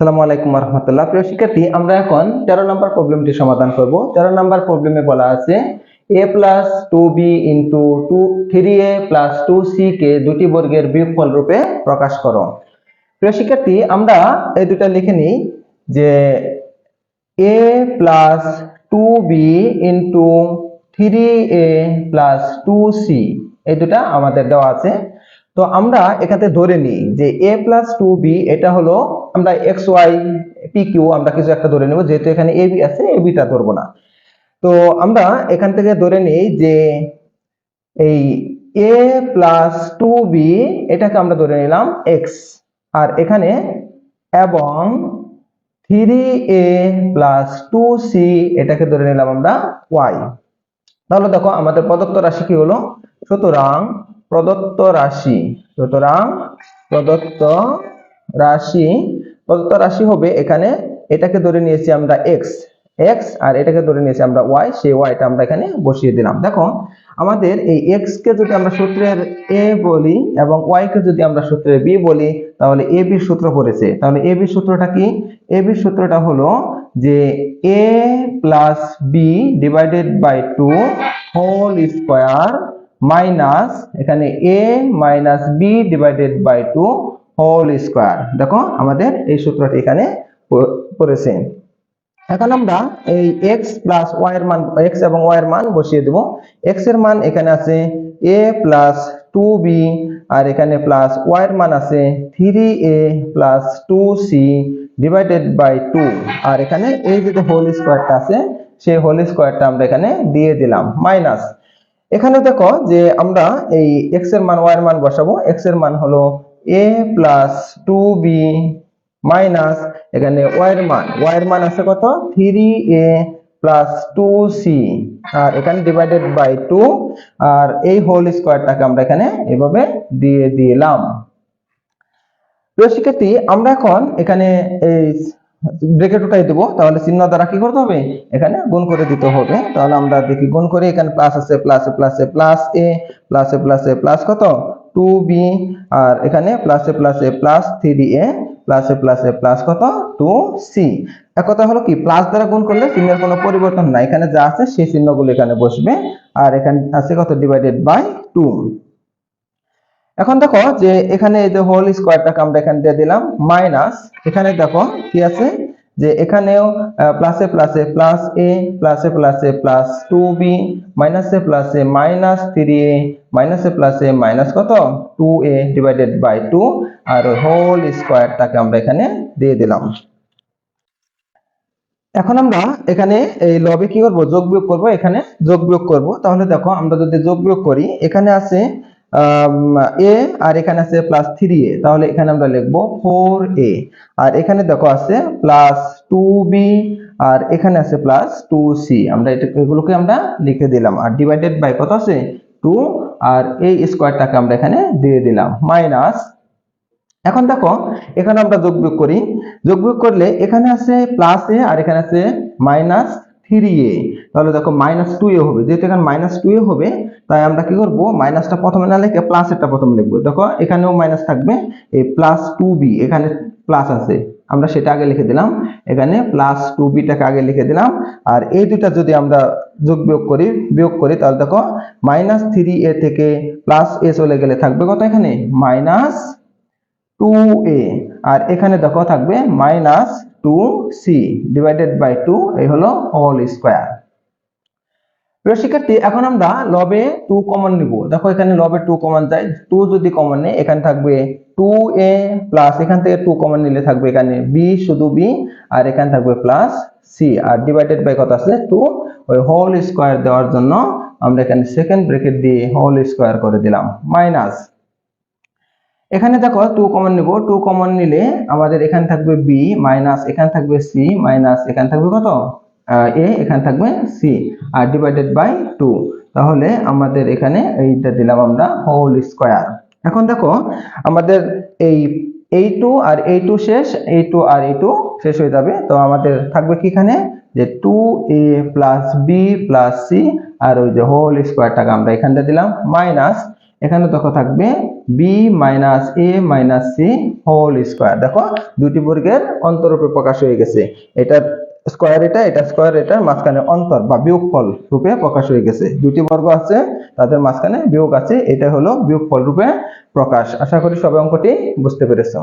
আসসালামু আলাইকুম রহমতুল্লাহ। প্রিয় শিক্ষার্থী, আমরা এখন তেরো নম্বর প্রবলেমটি সমাধান করব। তেরো নম্বর প্রবলেমে বলা আছে A plus two B into two three A plus two C কে দুটি বর্গের বিয়োগফল রূপে প্রকাশ করো। প্রিয় শিক্ষার্থী, আমরা এই দুটা লিখে নিই যে A plus two B into three A plus two C এই দুটা আমাদের দেওয়া আছে। তো আমরা এখানে ধরে নিই যে এ প্লাস টু বি এটা হলো আমরা এক্স ওয়াই পি কিউ আমরা কিছু একটা ধরে নেব, যেহেতু এখানে এ বি আছে এ বিটা ধরবো না। তো আমরা এখান থেকে ধরে নিই যে এই এ প্লাস টু বি এটাকে আমরা ধরে নিলাম এক্স আর এখানে এবং three A plus two C এটাকে ধরে নিলাম আমরা ওয়াই তাহলে দেখো, আমাদের প্রদত্ত রাশি কি হলো? সুতরাং প্রদত্ত রাশি, সুতরাং প্রদত্ত রাশি প্রদত্ত রাশি হবে? এখানে এটাকে ধরে নিয়েছি আমরা এক্স এক্স আর এটাকে ধরে নিয়েছি আমরা ওয়াই সেই ওয়াইটা আমরা এখানে বসিয়ে দিলাম। দেখো, আমাদের এই এক্স কে যদি আমরা সূত্রের এ বলি এবং ওয়াই কে যদি আমরা সূত্রের বি বলি, তাহলে এ বির সূত্র পড়েছে। তাহলে এ বির সূত্রটা কি? এ বির সূত্রটা হলো যে A plus B divided by two whole square minus এখানে A minus B divided by two whole square দেখো, আমাদের এই সূত্রটি এখানে পড়েছে। এখন আমরা এই x প্লাস y এর মান, x এবং y এর মান বসিয়ে দেব। x এর মান এখানে আছে a প্লাস টু বি আর এখানে প্লাস y এর মান আছে three A plus two C divided by two আর এখানে এই যে হোল স্কোয়ারটা আছে, সেই হোল স্কোয়ারটা আমরা এখানে দিয়ে দিলাম মাইনাস এখানে দেখো যে আমরা এই x এর মান, y এর মান বসাবো। x এর মান হলো a plus two B minus এখানে এর মান এর মান আছে কত? Three A plus two C আর এখানে ডিভাইডেড বাই টু আর এই হোল স্কোয়ারটাকে আমরা এখানে এভাবে দিয়ে দিলাম। প্রিয় আমরা এখন এখানে এই ব্রেকেট উঠাই দেবো, তাহলে চিহ্ন দ্বারা কি করতে হবে? এখানে গুণ করে দিতে হবে। তাহলে আমরা দেখি, গুণ করে এখানে প্লাস আছে প্লাস প্লাসে প্লাস এ প্লাসে প্লাসে প্লাস কত? টু বি আর এখানে প্লাসে প্লাসে প্লাস থ্রি এ প্লাসে প্লাসে প্লাস কত? টু সি এক কথা হলো কি প্লাস দ্বারা গুণ করলে চিহ্নের কোনো পরিবর্তন নাই। এখানে যা আছে সেই চিহ্নগুলো এখানে বসবে। আর এখানে আছে কত? ডিভাইডেড বাই টু এখন দেখো যে এখানে এই যে হোল স্কোয়ারটাকে আমরা এখানে দিয়ে দিলাম মাইনাস এখানে দেখো কি আছে? যে এখানেও প্লাসে প্লাসে প্লাস এ প্লাসে প্লাসে প্লাস টু বি মাইনাসে প্লাসে মাইনাস থ্রি এ মাইনাসে প্লাসে মাইনাস কত? Two a divided by two R whole স্কোয়ারটাকে আমরা এখানে দিয়ে দিলাম। এখন আমরা এখানে এই লবে কি করব? যোগ বিয়োগ করব, এখানে যোগ বিয়োগ করব। তাহলে দেখো, আমরা যদি যোগ বিয়োগ করি, এখানে আছে এ, আর এখানে আছে প্লাস থ্রি এ। তাহলে এখানে আমরা লিখব ফোর এ আর এখানে দেখো আছে প্লাস টু বি আর এখানে আছে প্লাস টু সি আমরা এটা, এগুলোকে আমরা লিখে দিলাম। আর ডিভাইডেড বাই কত আছে? টু আর এই স্কোয়ারটাকে আমরা এখানে দিয়ে দিলাম। মাইনাস এখন দেখো, এখানে আমরা যোগ বিয়োগ করি। যোগ বিয়োগ করলে এখানে আছে প্লাস এ আর এখানে আছে মাইনাস থ্রি এ তাহলে দেখো মাইনাস টু এ হবে। যেহেতু এখানে মাইনাস টু এ হবে, তাই আমরা কি করব? মাইনাসটা প্রথমে না লিখে প্লাস এটা প্রথমে লিখব। দেখো, এখানেও মাইনাস থাকবে, এই প্লাস টু বি এখানে প্লাস আছে। আমরা সেটা আগে লিখে দিলাম। এখানে প্লাস টু বিটাকে আগে লিখে দিলাম। আর এই দুইটা যদি আমরা যোগ বিয়োগ করি বিয়োগ করি, তাহলে দেখো মাইনাস থ্রি এ থেকে প্লাস এ চলে গেলে থাকবে কত এখানে? মাইনাস টু এ আর এখানে দেখো থাকবে minus two c divided by two এই হলো হোল স্কোয়ার প্রিয় শিক্ষার্থী, এখন আমরা লবে টু কমন নিব। দেখো এখানে লবে টু কমন যায় টু যদি কমন নেই, এখানে থাকবে টু এ প্লাস এখান থেকে টু কমন নিলে থাকবে এখানে বি শুধু বি আর এখানে থাকবে প্লাস সি আর ডিভাইডেড বাই কত আছে টু ওই হোল স্কোয়ার দেওয়ার জন্য আমরা এখানে সেকেন্ড ব্রেকেট দিয়ে হোল স্কোয়ার করে দিলাম। মাইনাস এখানে দেখো টু কমন নিব। টু কমন নিলে আমাদের এখানে থাকবে বি মাইনাস এখানে থাকবে সি মাইনাস এখানে থাকবে কত? এ এখানে থাকবে সি আর ডিভাইডেড বাই টু তাহলে আমাদের এখানে এইটা দিলাম আমরা হোল স্কোয়ার এখন দেখো, আমাদের এই এই টু আর এই টু শেষ এই টু আর এই টু শেষ হয়ে যাবে। তো আমাদের থাকবে কি এখানে? যে two a plus b plus c আর ওই যে হোল স্কোয়ারটাকে আমরা এখানটা দিলাম মাইনাস এখানে দেখো থাকবে b minus a minus c whole square দেখো দুটি বর্গের অন্তরূপে প্রকাশ হয়ে গেছে। এটা স্কোয়ার এটা এটা স্কোয়ার এটার মাঝখানে অন্তর বা বিয়োগফল রূপে প্রকাশ হয়ে গেছে। দুটি বর্গ আছে, তাদের মাঝখানে বিয়োগ আছে, এটা হলো বিয়োগফল রূপে প্রকাশ। আশা করি সবাই অঙ্কটি বুঝতে পেরেছ।